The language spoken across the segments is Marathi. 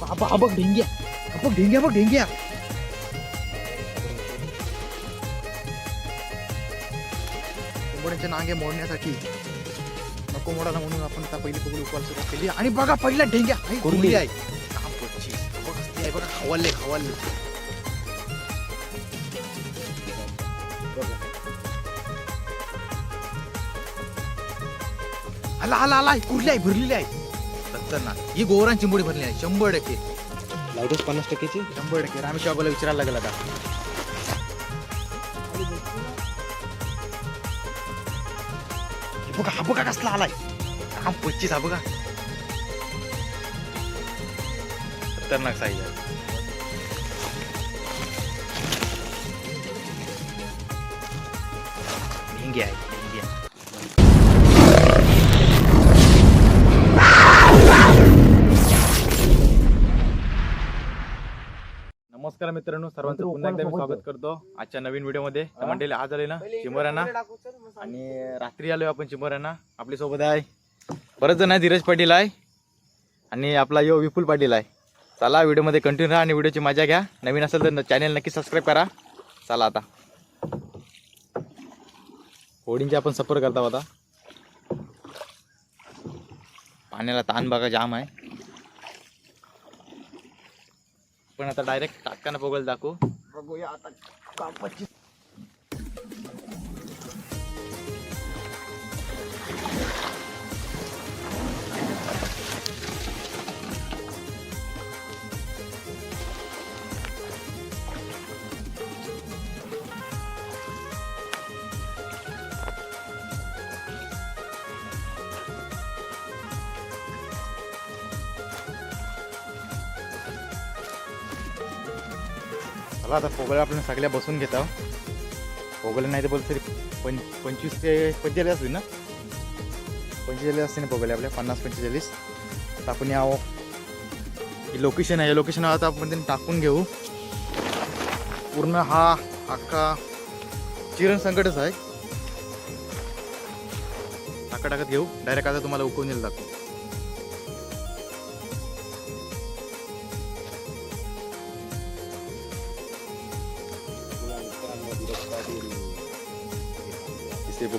बाबा हा बघ ढेंग्या हा बघ ढेंग्या बघ ढेंग्या कोंबड्यांचे नांगे मोडण्यासाठी नको मोडाला म्हणून आपण आता पहिली पगडी उकवायला सुरुवात केली आणि बघा पहिला ढेंग्या आई. कुर्ली आहे पोटची. बघ आहे बघा खवलले खवलले आला आला आला कुर्ली आहे भरलेली आहे खतरनाक ही गोवरांची मुडी भरली आहे. शंभर टक्के. लावतोस पन्नास टक्क्याची शंभर टक्के. रामेश बाबाला विचारायला लागेल आता. हे बघा हा बघा कसला आलाय. काम पच्चीस हा बघा. खतरनाक साईज आहे. आहे. नमस्कार मित्रांनो सर्वांचं पुन्हा एकदा मी स्वागत करतो. आजच्या नवीन व्हिडिओमध्ये. मंडळी आज आले ना चिंबऱ्यांना आणि रात्री आलोय आपण चिंबऱ्यांना आपल्यासोबत आहे बरेच जण आहे धीरज पाटील आहे आणि आपला यो विपुल पाटील आहे. चला व्हिडिओमध्ये कंटिन्यू राहा आणि व्हिडिओची मजा घ्या. नवीन असेल तर चॅनल नक्की सबस्क्राईब करा. चला आता. होडींचे आपण सफर करता आता पाण्याला ताण बघा जाम आहे. पण आता डायरेक्ट टाकानं पोगल दाखवू. बघूया आता. चला आता पोगळ्या आपण सगळ्या बसून घेतो पोगळ्या नाही तर बोल तरी पं पंचवीस ते पंचेचाळीस असतील ना? पंचेचाळीस असते ना पोगळ्या आपल्या? पन्नास पंचेचाळीस. आता आपण यावं ही लोकेशन आहे. या लोकेशन आता आपण त्यांनी टाकून घेऊ. पूर्ण हा अख्खा चिरण संकटच आहे. टाका टाकत घेऊ. डायरेक्ट आता तुम्हाला उकळून येईल दाखवू.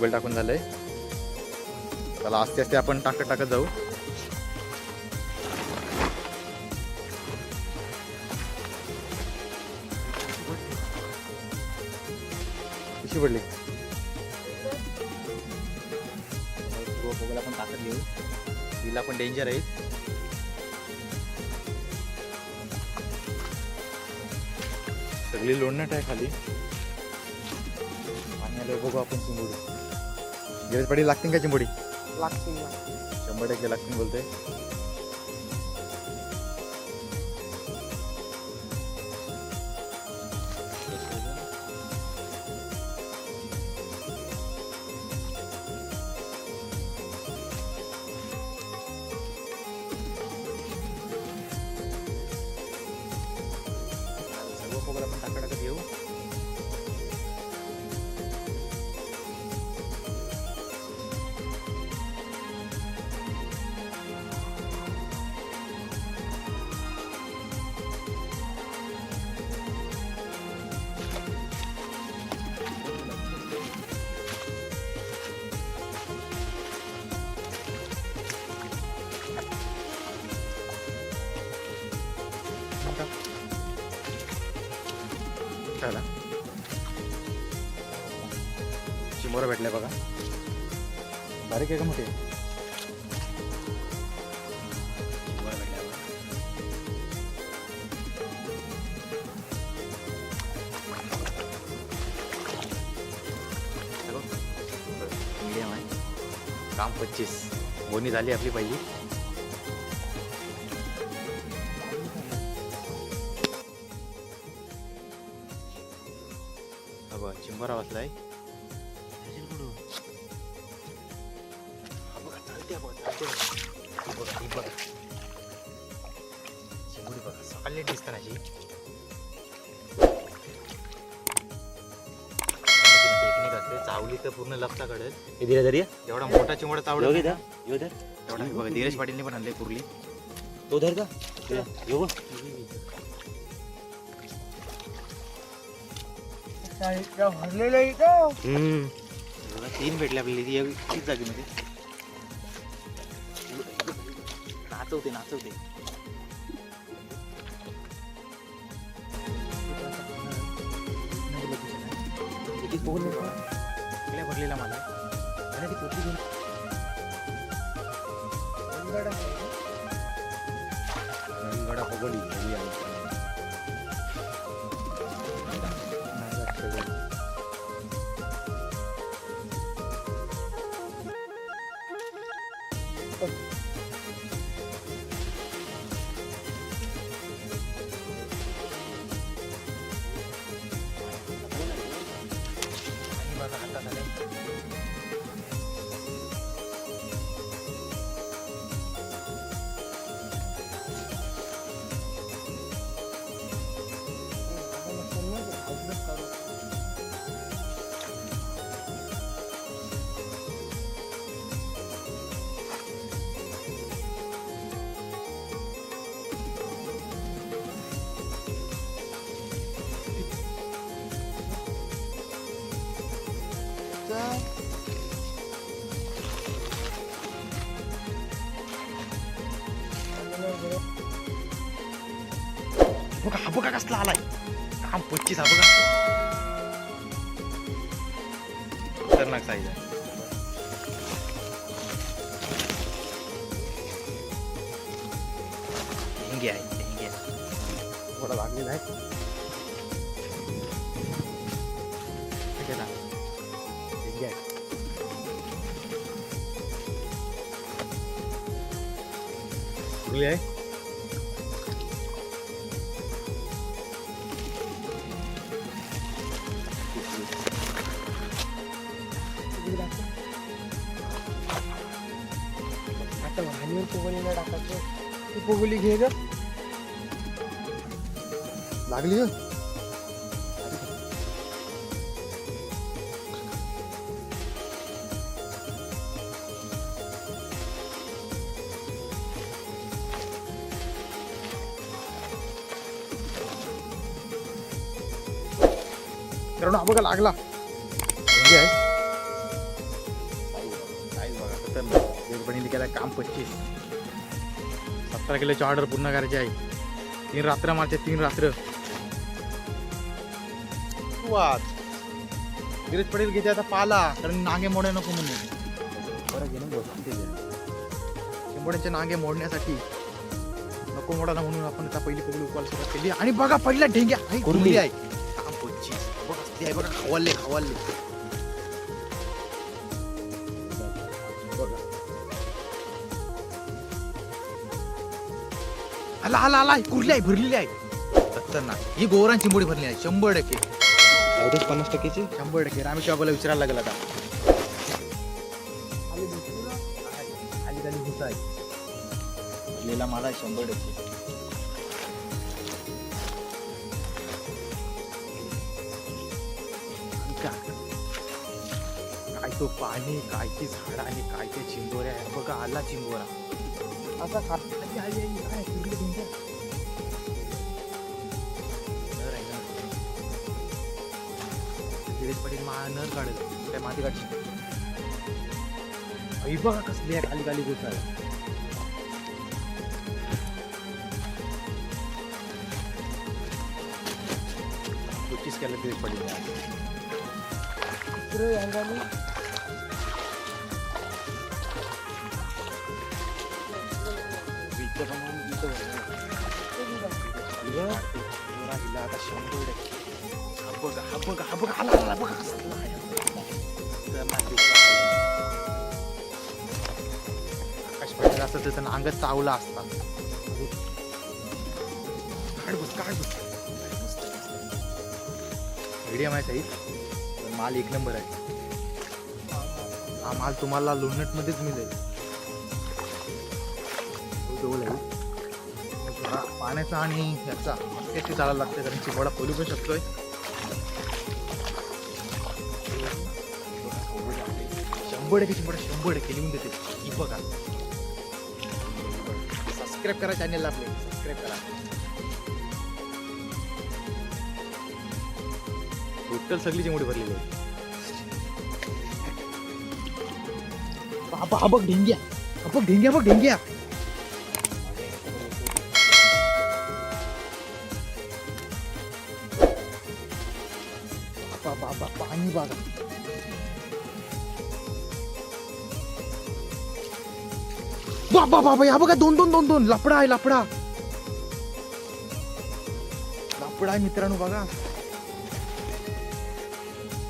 बुगल टाकून झालंय. त्याला आस्ते आस्ते आपण टाकत टाकत जाऊ. कशी पडली? आपण टाकत घेऊ. तिला पण डेंजर आहे. सगळी लोणट आहे खाली. आणि आलं बघू आपण चिंबोडी गिरज पाडी लागतील का चिंबोडी? शंभर टक्के लागतील बोलते चिमोरा भेटलाय बघा. बारीक आहे का मोठे? आहे. काम पच्चीस. बोनी झाली आपली बघ चिंबरा वाचलाय. दिसताना अशी टेक्निक असते चावली तर पूर्ण लपता कळेल. हे दिला तरी? जेवढा मोठा चिंबडा चावला योगी दा योगी दा तेवढा बघा धीरज पाटीलने पण आणले कुर्ली. तो धर का? येऊ हम्म. बघा, तीन भेटले आपल्याला ती एक- तीच जागेमध्ये. नाचवते नाचवते. सगळ्या भरलेला मला आणि ती पोटली घेऊन गडा पगडी घरी आली. नाही वाटतं. काम पच्चीस हा बघा खतरनाक साईज आहे डेंगी आहे डेंगी आहे थोडा लागलेला आहे ठीक आहे ना डेंगी आता वाहनीवर पोगलीला टाकायचं. तू पोगली घे ग. लागली का? कारण हा बघा लागला. म्हणजे आहे एक बहिणीने केला काम पच्चीस. सतरा किलोची ऑर्डर पूर्ण करायची आहे. तीन रात्र मारच्या तीन रात्र. वाच गिरीश पटेल घेते आता पाला कारण नांगे मोडे नको म्हणून. बरं घेऊन. चिंबोड्यांचे नांगे मोडण्यासाठी नको मोडाला म्हणून आपण आता पहिली पगडी उकवायला सुरुवात केली. आणि बघा पडल्या ढेंग्या. आहे. बघा किती आहे आला आला आला कुर्ली आहे भरलेली आहे. खतरनाक ही गोवरान चिंबोडी भरली आहे. शंभर टक्के. लावलीस पन्नास टक्केची? शंभर टक्के. रामेश बाबाला विचारायला लागेल आता. आहे भरलेला माल शंभर टक्के. काय तो पाणी काय ती झाड आणि काय ते चिंबोऱ्या बघा आला चिंबोरा असा खाली आली आई, काय? नर आहे नर गिरीश पाटील मा नर काढेल काय माती काढची आई बघा कसली आहे खाली खाली गोष्ट आहे केलं गिरीश पाटील इकडे अंगाने आता शंभर टक्के हा बघा हा बघा हा बघा आला आला बघा कसला आकाश पाटील असं तर त्यानं अंगात चावला असता काढ बस काढ बस मीडियम आहे साईज माल एक नंबर आहे हा माल तुम्हाला लोणटमध्येच मिळेल. जवळ आहे. हा पाण्याचा आणि ह्याचा त्याची चालायला लागते कारण चिवडा खोलू पण शकतोय. शंभर टक्के चिवडा शंभर टक्के लिहून देते. ही बघा. सबस्क्राईब करा चॅनलला आपले. सबस्क्राईब करा. टोटल सगळी चिंगडी भरलेली आहे बाबा हा बघ ढेंग्या. हा बघ ढेंग्या बघ ढेंग्या. बाबा बघा बाबा बाबा या बघा दोन दोन दोन दोन लपडा आहे लपडा लपडा आहे मित्रांनो बघा.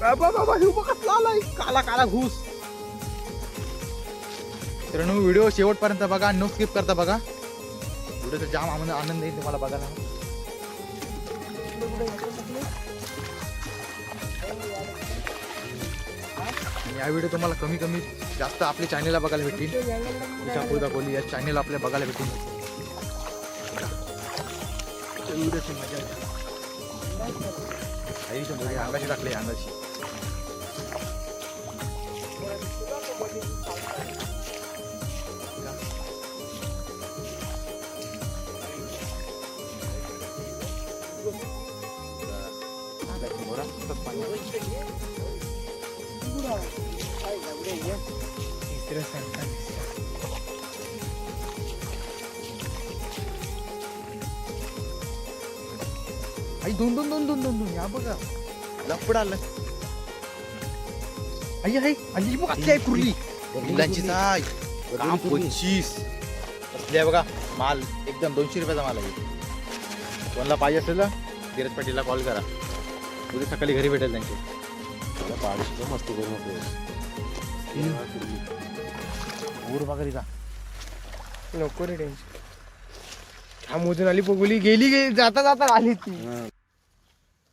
बाबा बाबा हे बघा लाल काला काला घुस. मित्रांनो व्हिडिओ शेवटपर्यंत बघा नो स्किप करता बघा. व्हिडिओचा जाम आनंद आनंद येईल तुम्हाला बघायला. या व्हिडिओ तुम्हाला कमी कमी जास्त आपल्या चॅनेलला बघायला भेटतील विशापूर दाखवली या चॅनेल आपल्या बघायला भेटतील व्हिडिओची मजा आहे. आईच्या अंगाशी टाकले अंगाशी तिसरं सरकार आई दोन दोन दोन दोन दोन दोन. या बघा. लपड आलं. आई आई आली बघ आली आहे कुर्ली. मुलांची साय काम पंचवीस. असली आहे बघा माल एकदम दोनशे रुपयाचा माल आहे. कोणाला पाहिजे असेल ना धीरज पाटीलला कॉल करा. उद्या सकाळी घरी भेटेल त्यांचे. पाडीशी मस्त करू नको ऊर बघा जा. नको रे टेन्शन. हा मोजून आली पोगोली गेली. गेली जाता जाता आली ती.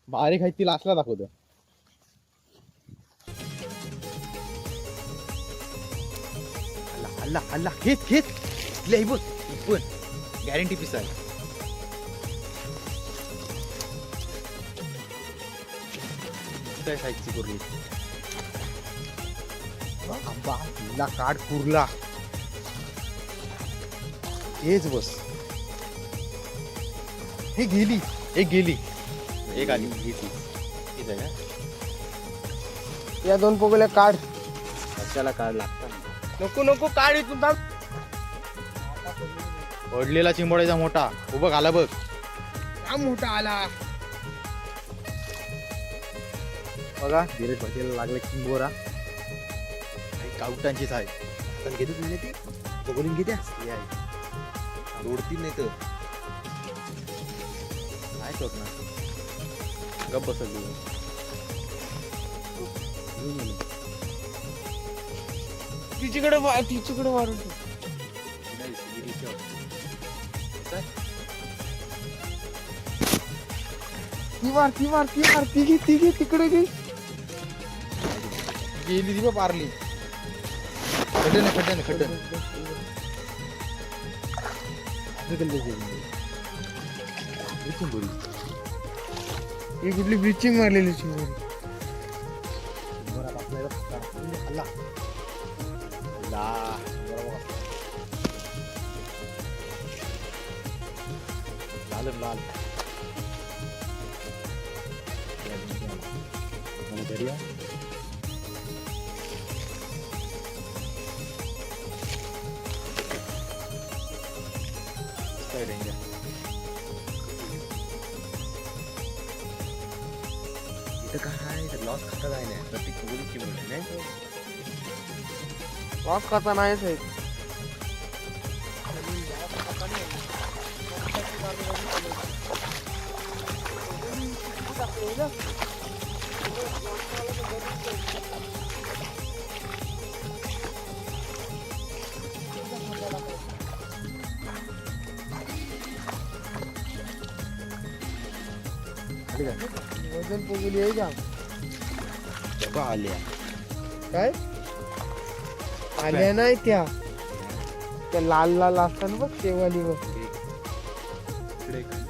बारीक आहे तिला असला दाखवतो. हल्ला हल्ला हल्ला घेत घेत. लय बघ पण गॅरंटी पीस आहे साईजची आंबा हिला काढ कुर्ला. हेच बस. हे गेली एक गेली. एक आली घेतली ठीक आहे का? या दोन पोगोल्या काढ. कशाला काढ लागतात? नको नको काढ इथून पडलेला चिंबोड्याचा मोठा. उभं आला बघ. हा मोठा आला. बघा धीरज पाटील लागले चिंबोरा. काउटांचीच आहे आपण घेतो तुला ती? बघून घेत्या? दोडतील नाही तर. काय करणार? गप बसल तिच्याकडे वा- तिच्याकडे मारून ठेव. ती मार ती मार ती मार ती घे ती घे तिकडे घे. गेली ती पारली. खड्डन खड्डन खड्डन ही कुठली ब्लिचिंग मारलेली चिंबोरी लाल लाल इथं काय लॉस खाता जाय नाही प्रत्येक बघून किंमत नाही? वाफ खाता नाहीच आहे वजन पोगली आहे का आल्या काय आल्या नाही त्या त्या लाल लाल असतात बघ शेवाली बघ इकडे